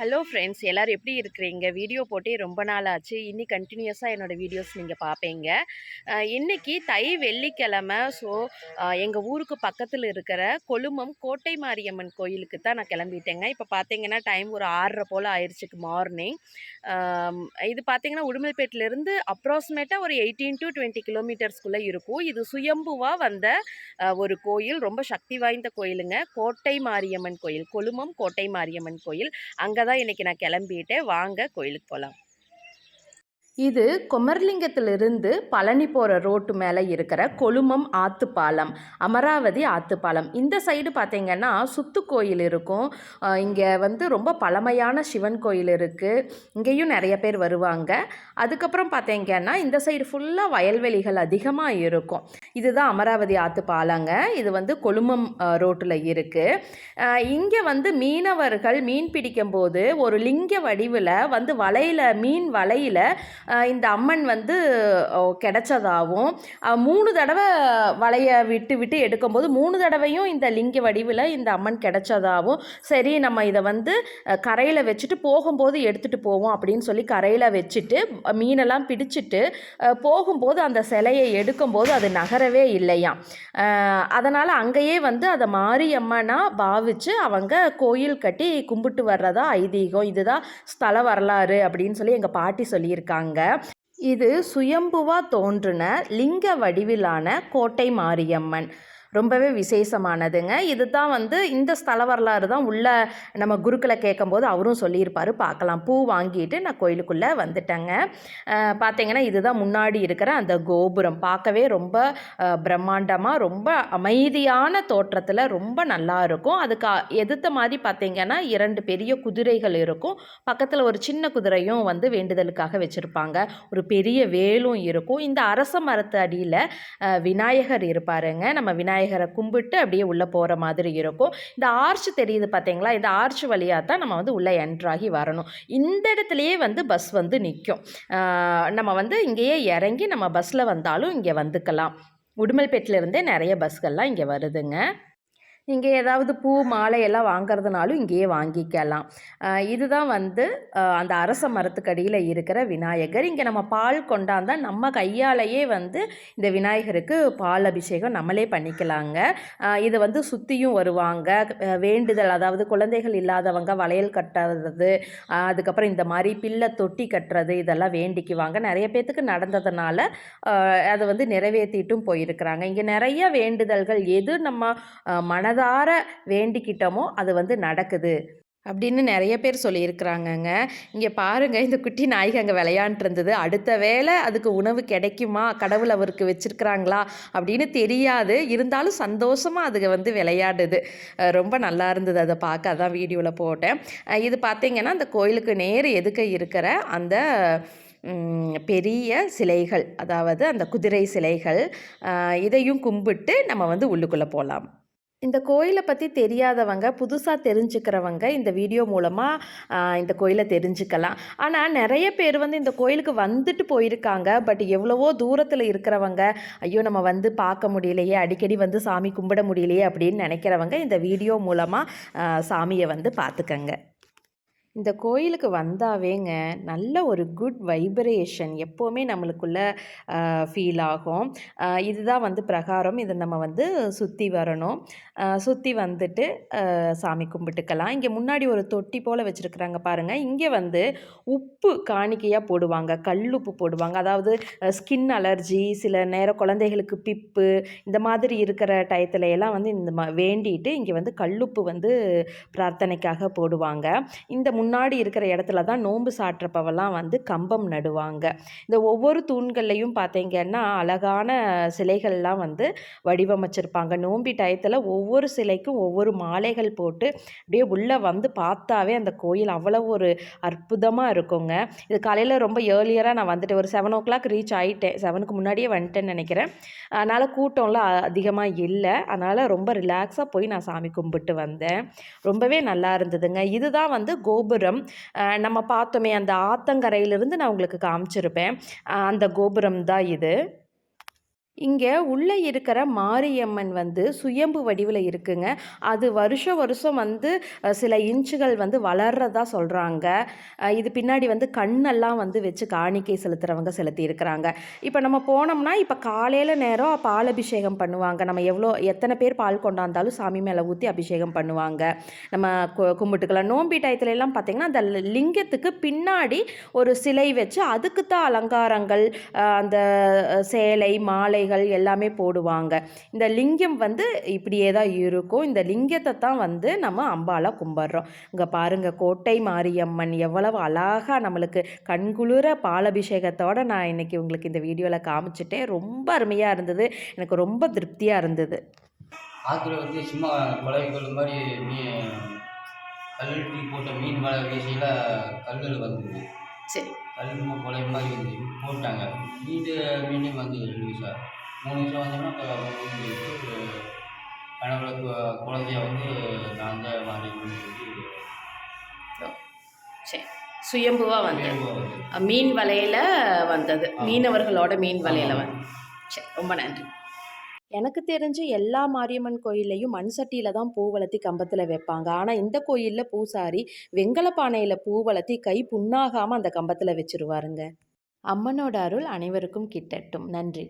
Hello friends எல்லோரும் எப்படி இருக்கிறீங்க? வீடியோ போட்டே ரொம்ப நாள் ஆச்சு. இன்னி கண்டினியூஸாக என்னோடய வீடியோஸ் நீங்கள் பார்ப்பீங்க இன்றைக்கி இன்னைக்கு தை வெள்ளிக்கிழமை. ஸோ எங்கள் ஊருக்கு பக்கத்தில் இருக்கிற கொழுமம் கோட்டை மாரியம்மன் கோயிலுக்கு தான் நான் கிளம்பிட்டேங்க. இப்போ பார்த்தீங்கன்னா டைம் ஒரு ஆறரை போல் ஆயிடுச்சுக்கு மார்னிங். இது பார்த்தீங்கன்னா உடுமல்பேட்டிலேருந்து அப்ராக்சிமேட்டாக ஒரு எயிட்டீன் டு டுவெண்ட்டி கிலோமீட்டர்ஸ்குள்ளே இருக்கும். இது சுயம்புவாக வந்த ஒரு கோயில். ரொம்ப சக்தி வாய்ந்த கோயிலுங்க. கோட்டை மாரியம்மன் கோயில். கொழுமம் கோட்டை மாரியம்மன் கோயில். அங்கே இன்னைக்கு நான் கிளம்பிட்டேன். வாங்க கோயிலுக்கு போகலாம் இது குமர்லிங்கத்திலிருந்து பழனி போகிற ரோட்டு மேலே இருக்கிற கொழுமம் ஆத்துப்பாலம் அமராவதி ஆத்துப்பாலம். இந்த சைடு பார்த்தீங்கன்னா சுத்து கோயில் இருக்கும். இங்கே வந்து ரொம்ப பழமையான சிவன் கோயில் இருக்குது இங்கேயும் நிறைய பேர் வருவாங்க. அதுக்கப்புறம் பார்த்தீங்கன்னா இந்த சைடு ஃபுல்லாக வயல்வெளிகள் அதிகமாக இருக்கும். இதுதான் அமராவதி ஆத்து பாலங்க இது வந்து கொழுமம் ரோட்டில் இருக்குது இங்கே வந்து மீனவர்கள் மீன் பிடிக்கும்போது ஒரு லிங்க வடிவில் வந்து வலையில் மீன் வலையில் இந்த அம்மன் வந்து கிடைச்சதாகவும் மூணு தடவை வலையை விட்டு விட்டு எடுக்கும்போது மூணு தடவையும் இந்த லிங்க வடிவில் இந்த அம்மன் கிடைச்சதாகவும் சரி நம்ம இதை வந்து கரையில் வச்சுட்டு போகும்போது எடுத்துகிட்டு போவோம் அப்படின்னு சொல்லி கரையில் வச்சுட்டு மீனெல்லாம் பிடிச்சிட்டு போகும்போது அந்த சிலையை எடுக்கும்போது அது நகரவே இல்லையாம். அதனால் அங்கேயே வந்து அதை மாரியம்மனாக பாவிச்சு அவங்க கோயில் கட்டி கும்பிட்டு வர்றதா ஐதீகம். இதுதான் ஸ்தல வரலாறு அப்படின்னு சொல்லி எங்கள் பாட்டி சொல்லியிருக்காங்க. இது சுயம்புவா தோன்றின லிங்க வடிவிலான கோட்டை மாரியம்மன். ரொம்பவே விசேஷமானதுங்க. இது தான் வந்து இந்த ஸ்தல வரலாறு தான் உள்ள நம்ம குருக்களை கேட்கும்போது அவரும் சொல்லியிருப்பார். பார்க்கலாம். பூ வாங்கிட்டு நான் கோயிலுக்குள்ளே வந்துட்டேங்க. பார்த்தீங்கன்னா இதுதான் முன்னாடி இருக்கிற அந்த கோபுரம். பார்க்கவே ரொம்ப பிரம்மாண்டமாக ரொம்ப அமைதியான தோற்றத்தில் ரொம்ப நல்லா இருக்கும். அதுக்கு எதிர்த்த மாதிரி பார்த்தீங்கன்னா இரண்டு பெரிய குதிரைகள் இருக்கும். பக்கத்தில் ஒரு சின்ன குதிரையும் வந்து வேண்டுதலுக்காக வச்சுருப்பாங்க. ஒரு பெரிய வேலும் இருக்கும். இந்த அரச மரத்து அடியில் விநாயகர் இருப்பாருங்க. நம்ம விநாயகர் கும்பிட்டு அப்படியே உள்ளே போகிற மாதிரி இருக்கும். இந்த ஆர்ச் தெரியுது பார்த்தீங்களா இந்த ஆர்ச் வழியாக தான் நம்ம வந்து உள்ளே என்ட்ராகி வரணும். இந்த இடத்துலையே வந்து பஸ் வந்து நிற்கும் நம்ம வந்து இங்கேயே இறங்கி நம்ம பஸ்ஸில் வந்தாலும் இங்கே வந்துக்கலாம். உடுமல்பேட்டிலேருந்தே நிறைய பஸ்கள்லாம் இங்கே வருதுங்க. இங்கே ஏதாவது பூ மாலையெல்லாம் வாங்கிறதுனாலும் வாங்குறதுனாலும் இங்கேயே வாங்கிக்கலாம். இதுதான் வந்து அந்த அரச மரத்துக்கடியில் இருக்கிற விநாயகர். இங்கே நம்ம பால் கொண்டாந்தா நம்ம கையாலேயே வந்து இந்த விநாயகருக்கு பால் அபிஷேகம் நம்மளே பண்ணிக்கலாங்க. இது வந்து சுற்றியும் வருவாங்க. வேண்டுதல் அதாவது குழந்தைகள் இல்லாதவங்க வளையல் கட்டுறது அதுக்கப்புறம் இந்த மாதிரி பிள்ளை தொட்டி கட்டுறது இதெல்லாம் வேண்டிக்குவாங்க. நிறைய பேர்த்துக்கு நடந்ததுனால அதை வந்து நிறைவேற்றிட்டும் போயிருக்கிறாங்க. இங்கே நிறைய வேண்டுதல்கள் எது நம்ம மனத மனதார வேண்டிக்கிட்டோமோ அது வந்து நடக்குது. அப்படின்னு நிறைய பேர் சொல்லியிருக்கிறாங்கங்க. இங்கே பாருங்கள் இந்த குட்டி நாய்க்கு அங்கே விளையாண்டுருந்தது அடுத்த வேளை அதுக்கு உணவு கிடைக்குமா? கடவுள் அவருக்கு வச்சுருக்கிறாங்களா? அப்படின்னு தெரியாது. இருந்தாலும் சந்தோஷமாக அதுக வந்து விளையாடுது. ரொம்ப நல்லா இருந்தது. அதை பார்க்க அதான் வீடியோவில் போட்டேன். இது பார்த்தீங்கன்னா அந்த கோயிலுக்கு நேர் எதுக்க இருக்கிற அந்த பெரிய சிலைகள். அதாவது அந்த குதிரை சிலைகள். இதையும் கும்பிட்டு நம்ம வந்து உள்ளுக்குள்ளே போகலாம். இந்த கோயிலை பற்றி தெரியாதவங்க புதுசாக தெரிஞ்சுக்கிறவங்க இந்த வீடியோ மூலமாக இந்த கோயிலை தெரிஞ்சுக்கலாம். ஆனால் நிறைய பேர் வந்து இந்த கோயிலுக்கு வந்துட்டு போயிருக்காங்க. பட் எவ்வளவோ தூரத்தில் இருக்கிறவங்க ஐயோ நம்ம வந்து பார்க்க முடியலையே அடிக்கடி வந்து சாமி கும்பிட முடியலையே அப்படின்னு நினைக்கிறவங்க இந்த வீடியோ மூலமாக சாமியை வந்து பார்த்துக்கங்க. இந்த கோயிலுக்கு வந்தாவேங்க நல்ல ஒரு குட் வைப்ரேஷன் எப்போவுமே நம்மளுக்குள்ள ஃபீல் ஆகும். இதுதான் வந்து பிரகாரம். இதை நம்ம வந்து சுற்றி வரணும். சுற்றி வந்துட்டு சாமி கும்பிட்டுக்கலாம். இங்கே முன்னாடி ஒரு தொட்டி போல் வச்சுருக்குறாங்க பாருங்கள் இங்கே வந்து உப்பு காணிக்கையாக போடுவாங்க. கல் உப்பு போடுவாங்க. அதாவது ஸ்கின் அலர்ஜி சில நேரம் குழந்தைகளுக்கு பிப்பு இந்த மாதிரி இருக்கிற டயத்துல எல்லாம் வந்து இந்த மா வேண்டிட்டு இங்கே வந்து கல்லுப்பு வந்து பிரார்த்தனைக்காக போடுவாங்க. இந்த முன்னாடி இருக்கிற இடத்துல தான் நோன்பு சாட்டுறப்பவெல்லாம் வந்து கம்பம் நடுவாங்க. இந்த ஒவ்வொரு தூண்கள்லையும் பார்த்தீங்கன்னா அழகான சிலைகள்லாம் வந்து வடிவமைச்சிருப்பாங்க. நோம்பி டயத்தில் ஒவ்வொரு சிலைக்கும் ஒவ்வொரு மாலைகள் போட்டு அப்படியே உள்ளே வந்து பார்த்தாவே அந்த கோயில் அவ்வளோ ஒரு அற்புதமாக இருக்குங்க. இது காலையில் ரொம்ப ஏர்லியராக நான் வந்துட்டேன் ஒரு செவன் ஓ கிளாக் ரீச் ஆகிட்டேன் செவனுக்கு முன்னாடியே வந்துட்டேன்னு நினைக்கிறேன். அதனால் கூட்டம்லாம் அதிகமாக இல்லை. அதனால் ரொம்ப ரிலாக்ஸாக போய் நான் சாமி கும்பிட்டு வந்தேன். ரொம்பவே நல்லா இருந்ததுங்க. இதுதான் வந்து கோபுரம் நம்ம பார்த்தோமே அந்த ஆத்தங்கரையிலிருந்து நான் உங்களுக்கு காமிச்சிருப்பேன். அந்த கோபுரம் தான் இது. இங்கே உள்ளே இருக்கிற மாரியம்மன் வந்து சுயம்பு வடிவில் இருக்குங்க. அது வருஷம் வருஷம் வந்து சில இன்ச்சுகள் வந்து வளர்றதா சொல்கிறாங்க இது பின்னாடி வந்து கண்ணெல்லாம் வந்து வச்சு காணிக்கை செலுத்துறவங்க செலுத்தி இருக்கிறாங்க இப்போ நம்ம போனோம்னா இப்போ காலையில் நேரம் பால் அபிஷேகம் பண்ணுவாங்க. நம்ம எவ்வளோ எத்தனை பேர் பால் கொண்டாந்தாலும் சாமி மேலே ஊற்றி அபிஷேகம் பண்ணுவாங்க. நம்ம கும்பிட்டுக்கலாம். நோம்பி டயத்துல எல்லாம் அந்த லிங்கத்துக்கு பின்னாடி ஒரு சிலை வச்சு அதுக்கு தான் அலங்காரங்கள் அந்த சேலை மாலை மாலைகள் எல்லாமே போடுவாங்க. இந்த லிங்கம் வந்து இப்படியே தான் இருக்கும். இந்த லிங்கத்தை தான் வந்து நம்ம அம்பாலாக கும்பிட்றோம். இங்கே பாருங்க கோட்டை மாரியம்மன் எவ்வளவு அழகாக நம்மளுக்கு கண்குளிர பாலபிஷேகத்தோட நான் இன்னைக்கு உங்களுக்கு இந்த வீடியோவில் காமிச்சிட்டேன். ரொம்ப அருமையாக இருந்தது. எனக்கு ரொம்ப திருப்தியாக இருந்தது. ஆற்றுல வந்து சும்மா கொலைகள் மாதிரி மீன் கல் தூக்கி போட்ட மீன் வலை வீசையில் கல்லில் வந்தது. சரி. கல் கொலை மாதிரி வந்து போட்டாங்க. மீண்டு மீண்டும் வந்து நியூஸாக மூணு நிமிஷம் வந்தோம்னா இப்போ மூணு நிமிஷம் கனவுல கு- குழந்தைய வந்து நான் தான் மாறி சொல்லி சரி சுயம்புவாக வந்து வேண்டுகோள் வந்து மீன் வலையில் வந்தது. மீனவர்களோட மீன் வலையில். வந்து சரி ரொம்ப நன்றி. எனக்கு தெரிஞ்ச எல்லா மாரியம்மன் கோயில்லையும் மண் சட்டியில் தான் பூ வளர்த்தி கம்பத்தில் வைப்பாங்க. ஆனால் இந்த கோயிலில் பூசாரி வெங்கல பானையில் பூ வளர்த்தி கை புண்ணாகாமல் அந்த கம்பத்தில் வச்சிருவாருங்க. அம்மனோட அருள் அனைவருக்கும் கிட்டட்டும். நன்றி.